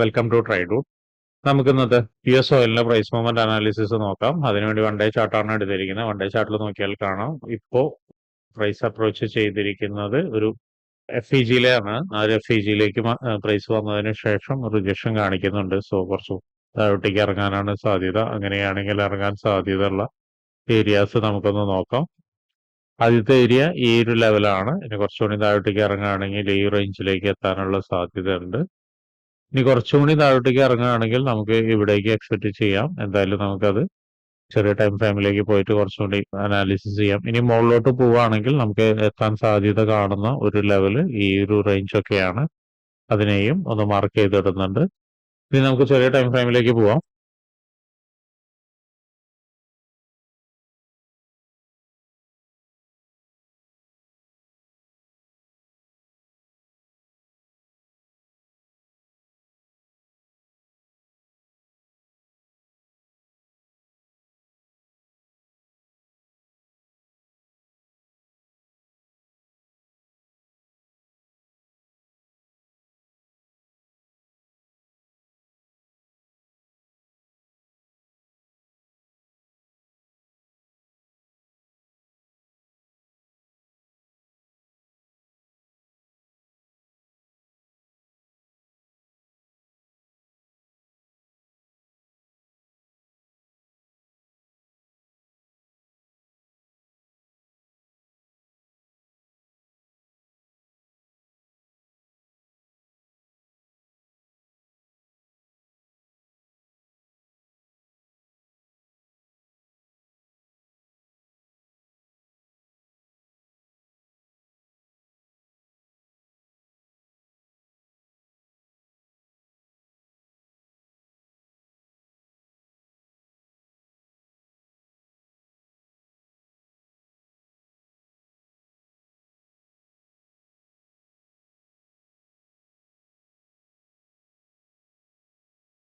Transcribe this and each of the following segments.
Welcome to trade നമുക്ക് ഇന്നത്തെ P S ഓയിലിന്റെ പ്രൈസ് മൂവ്മെന്റ് അനാലിസിസ് നോക്കാം. അതിനുവേണ്ടി വൺ ഡേ ചാർട്ടാണ് എടുത്തിരിക്കുന്നത്. വൺ ഡേ ചാർട്ടിൽ നോക്കിയാൽ കാണാം. ഇപ്പോൾ പ്രൈസ് അപ്രോച്ച് ചെയ്തിരിക്കുന്നത് ഒരു എഫ് ഇ ജിയിലാണ് ആ ഒരു എഫ് ഇ ജിയിലേക്ക് പ്രൈസ് വന്നതിന് ശേഷം റിജക്ഷൻ കാണിക്കുന്നുണ്ട്. സോ കുറച്ച് താഴോട്ടേക്ക് ഇറങ്ങാനാണ് സാധ്യത. അങ്ങനെയാണെങ്കിൽ ഇറങ്ങാൻ സാധ്യതയുള്ള ഏരിയാസ് നമുക്കൊന്ന് നോക്കാം. ആദ്യത്തെ ഏരിയ ഈ ഒരു ലെവലാണ് ഇനി കുറച്ചുകൂടി താഴോട്ടേക്ക് ഇറങ്ങുകയാണെങ്കിൽ ഈ റേഞ്ചിലേക്ക് എത്താനുള്ള സാധ്യതയുണ്ട്. ഇനി കുറച്ചുകൂടി താഴോട്ടേക്ക് ഇറങ്ങുകയാണെങ്കിൽ നമുക്ക് ഇവിടേക്ക് എക്സ്പെക്ട് ചെയ്യാം. എന്തായാലും നമുക്കത് ചെറിയ ടൈം ഫ്രെയിമിലേക്ക് പോയിട്ട് കുറച്ചുകൂടി അനാലിസിസ് ചെയ്യാം. ഇനി മുകളിലോട്ട് പോവുകയാണെങ്കിൽ നമുക്ക് എത്താൻ സാധ്യത കാണുന്ന ഒരു ലെവൽ ഈ ഒരു റേഞ്ച് ഒക്കെയാണ്. അതിനെയും ഒന്ന് മാർക്ക് ചെയ്തിടുന്നുണ്ട്. ഇനി നമുക്ക് ചെറിയ ടൈം ഫ്രെയിമിലേക്ക് പോവാം.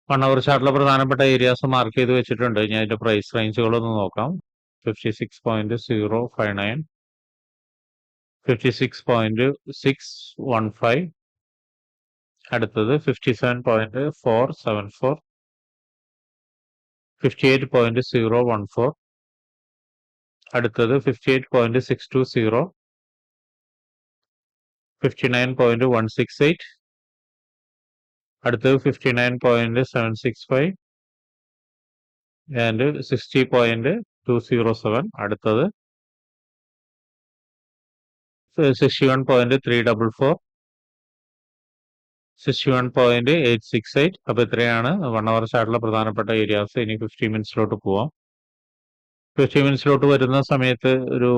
വൺ അവർ ചാർട്ടിലെ പ്രധാനപ്പെട്ട ഏരിയാസ് മാർക്ക് ചെയ്ത് വെച്ചിട്ടുണ്ട്. ഞാൻ അതിന്റെ പ്രൈസ് റേഞ്ചുകളൊന്ന് നോക്കാം. Fifty six point zero five nine fifty six point six one five അടുത്തത് fifty seven point four seven four fifty eight point zero one four അടുത്തത് fifty eight point six two zero fifty nine point one six eight അടുത്തത് fifty nine point seven six five and sixty point two zero seven അടുത്തത് sixty one point three double four sixty one point eight six eight അപ്പൊ ഇത്രയാണ് one hour ചാർട്ടിലെ പ്രധാനപ്പെട്ട areas ഇനി fifty മിനിറ്റ്സിലോട്ട് പോവാം. Fifty മിനിറ്റ്സിലോട്ട് വരുന്ന സമയത്ത് ഒരു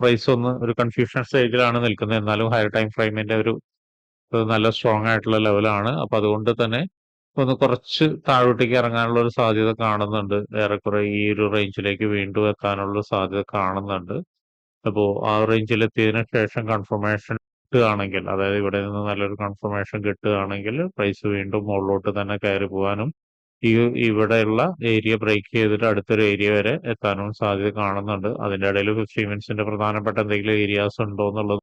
പ്രൈസ് ഒന്ന് ഒരു കൺഫ്യൂഷൻ സ്റ്റേജിലാണ് നിൽക്കുന്നത്. എന്നാലും ഹയർ ടൈം ഫ്രെയിമിന്റെ ഒരു ഒരു നല്ല സ്ട്രോങ് ആയിട്ടുള്ള ലെവലാണ് അപ്പൊ അതുകൊണ്ട് തന്നെ ഒന്ന് കുറച്ച് താഴോട്ടേക്ക് ഇറങ്ങാനുള്ള ഒരു സാധ്യത കാണുന്നുണ്ട്. ഏറെക്കുറെ ഈ ഒരു റേഞ്ചിലേക്ക് വീണ്ടും എത്താനുള്ള സാധ്യത കാണുന്നുണ്ട്. അപ്പോൾ ആ റേഞ്ചിൽ എത്തിയതിനു ശേഷം കൺഫർമേഷൻ കിട്ടുകയാണെങ്കിൽ അതായത് ഇവിടെ നിന്ന് നല്ലൊരു കൺഫർമേഷൻ കിട്ടുകയാണെങ്കിൽ പ്രൈസ് വീണ്ടും മുകളിലോട്ട് തന്നെ കയറി പോകാനും ഈ ഇവിടെയുള്ള ഏരിയ ബ്രേക്ക് ചെയ്തിട്ട് അടുത്തൊരു ഏരിയ വരെ എത്താനും സാധ്യത കാണുന്നുണ്ട്. അതിന്റെ ഇടയിൽ ഫിഫ്റ്റി മിനിറ്റ്സിന്റെ പ്രധാനപ്പെട്ട എന്തെങ്കിലും ഏരിയാസ് ഉണ്ടോ എന്നുള്ളത്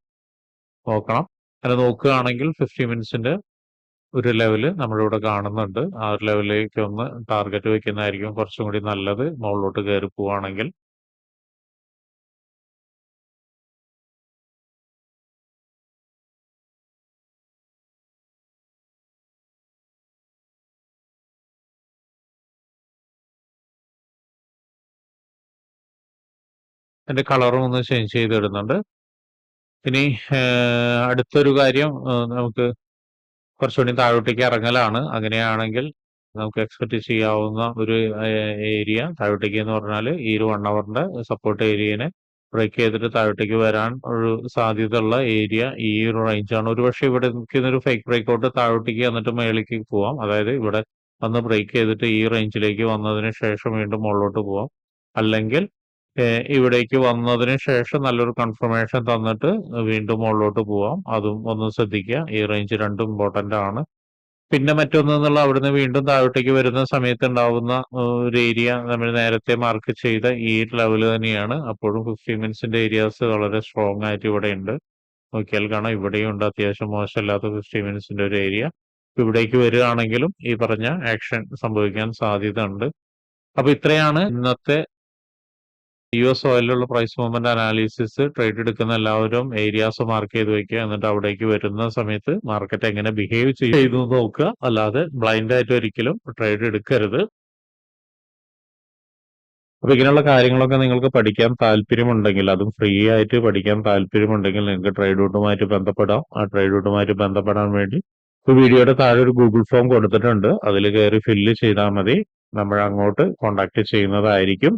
നോക്കണം. അങ്ങനെ നോക്കുകയാണെങ്കിൽ ഫിഫ്റ്റി മിനിറ്റ്സിന്റെ ഒരു ലെവൽ നമ്മളിവിടെ കാണുന്നുണ്ട്. ആ ഒരു ലെവലിലേക്ക് ഒന്ന് ടാർഗറ്റ് വെക്കുന്നതായിരിക്കും കുറച്ചും കൂടി നല്ലത്. മുകളിലോട്ട് കയറി പോവുകയാണെങ്കിൽ. എന്റെ കളറും ഒന്ന് ചേഞ്ച് ചെയ്തിടുന്നുണ്ട് ഇനി അടുത്തൊരു കാര്യം നമുക്ക് കുറച്ചുകൂടി താഴോട്ടേക്ക് ഇറങ്ങലാണ്. അങ്ങനെയാണെങ്കിൽ നമുക്ക് എക്സ്പെക്ട് ചെയ്യാവുന്ന ഒരു ഏരിയ താഴോട്ടേക്ക് എന്ന് പറഞ്ഞാൽ ഈ ഒരു വൺ അവറിന്റെ സപ്പോർട്ട് ഏരിയനെ ബ്രേക്ക് ചെയ്തിട്ട് താഴോട്ടേക്ക് വരാൻ ഒരു സാധ്യതയുള്ള ഏരിയ ഈ ഒരു റേഞ്ചാണ് ഒരുപക്ഷെ ഇവിടെ നിൽക്കുന്ന ഒരു ഫേക്ക് ബ്രേക്ക് ഔട്ട് താഴോട്ടേക്ക് വന്നിട്ട് മേളിലേക്ക് പോവാം. അതായത് ഇവിടെ വന്ന് ബ്രേക്ക് ചെയ്തിട്ട് ഈ റേഞ്ചിലേക്ക് വന്നതിന് ശേഷം വീണ്ടും മുകളിലോട്ട് പോവാം. അല്ലെങ്കിൽ ഇവിടേക്ക് വന്നതിന് ശേഷം നല്ലൊരു കൺഫർമേഷൻ തന്നിട്ട് വീണ്ടും മുകളിലോട്ട് പോവാം. അതും ഒന്ന് ശ്രദ്ധിക്കുക. ഈ റേഞ്ച് രണ്ടും ഇമ്പോർട്ടന്റ് ആണ്. പിന്നെ മറ്റൊന്ന് എന്നുള്ള അവിടുന്ന് വീണ്ടും താഴോട്ടേക്ക് വരുന്ന സമയത്ത് ഉണ്ടാവുന്ന ഒരു ഏരിയ നമ്മൾ നേരത്തെ മാർക്ക് ചെയ്ത ഈ ലെവൽ തന്നെയാണ്. അപ്പോഴും ഫിഫ്റ്റി മിനിറ്റ്സിന്റെ ഏരിയാസ് വളരെ സ്ട്രോങ് ആയിട്ട് ഇവിടെ ഉണ്ട്. നോക്കിയാൽ കാണാം. ഇവിടെയും ഉണ്ട്. അത്യാവശ്യം മോശമല്ലാത്ത ഫിഫ്റ്റി മിനിറ്റ്സിന്റെ ഒരു ഏരിയ ഇവിടേക്ക് വരികയാണെങ്കിലും ഈ പറഞ്ഞ ആക്ഷൻ സംഭവിക്കാൻ സാധ്യത ഉണ്ട്. അപ്പൊ ഇത്രയാണ് ഇന്നത്തെ യു എസ് ഓയിലുള്ള പ്രൈസ് മൂവ്മെന്റ് അനാലിസിസ് ട്രേഡ് എടുക്കുന്ന എല്ലാവരും ഏരിയാസ് മാർക്ക് ചെയ്ത് വെക്കുക. എന്നിട്ട് അവിടേക്ക് വരുന്ന സമയത്ത് മാർക്കറ്റ് എങ്ങനെ ബിഹേവ് ചെയ്തു നോക്കുക. അല്ലാതെ ബ്ലൈൻഡ് ആയിട്ട് ഒരിക്കലും ട്രേഡ് എടുക്കരുത്. അപ്പൊ ഇങ്ങനെയുള്ള കാര്യങ്ങളൊക്കെ നിങ്ങൾക്ക് പഠിക്കാൻ താല്പര്യമുണ്ടെങ്കിൽ അതും ഫ്രീ ആയിട്ട് പഠിക്കാൻ താല്പര്യമുണ്ടെങ്കിൽ നിങ്ങൾക്ക് ട്രേഡ് ഔട്ടുമായിട്ട് ബന്ധപ്പെടാം. ആ ട്രേഡ് ഔട്ടുമായിട്ട് ബന്ധപ്പെടാൻ വേണ്ടി വീഡിയോയുടെ താഴെ ഒരു ഗൂഗിൾ ഫോം കൊടുത്തിട്ടുണ്ട്. അതിൽ കയറി ഫില്ല് ചെയ്താൽ മതി. നമ്മൾ അങ്ങോട്ട് കോണ്ടാക്ട് ചെയ്യുന്നതായിരിക്കും.